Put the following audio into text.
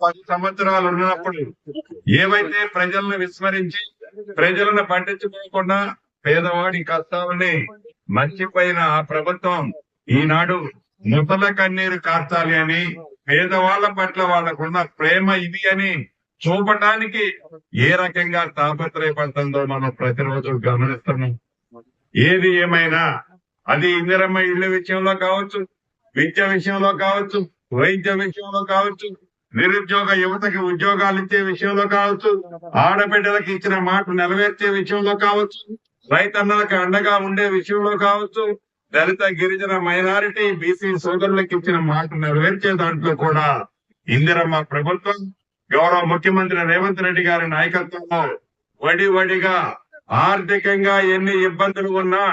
పది సంవత్సరాలు ఉన్నప్పుడు ఏవైతే ప్రజలను విస్మరించి ప్రజలను పట్టించుకోకుండా పేదవాడి కష్టాలని మర్చిపోయిన ఆ ప్రభుత్వం ఈనాడు ముసల కన్నీరు కార్చాలి అని పేదవాళ్ళ పట్ల వాళ్ళకున్న ప్రేమ ఇది అని చూపటానికి ఏ రకంగా తాపత్రయపడుతుందో మనం ప్రతిరోజు గమనిస్తున్నాం. ఏది ఏమైనా అది ఇందిరమ్మ ఇళ్ళ విషయంలో కావచ్చు విద్య విషయంలో కావచ్చు వైద్య విషయంలో కావచ్చు నిరుద్యోగ యువతకి ఉద్యోగాలు ఇచ్చే విషయంలో కావచ్చు ఆడబిడ్డలకు ఇచ్చిన మాట నెరవేర్చే విషయంలో కావచ్చు రైతన్నలకు అండగా ఉండే విషయంలో కావచ్చు దళిత గిరిజన మైనారిటీ బీసీ సోదరులకు ఇచ్చిన మాట నెరవేర్చే దాంట్లో కూడా ఇందిరమ్మ ప్రభుత్వం గౌరవ ముఖ్యమంత్రి రేవంత్ రెడ్డి గారి నాయకత్వంలో వడి వడిగా ఆర్థికంగా ఎన్ని ఇబ్బందులు ఉన్నా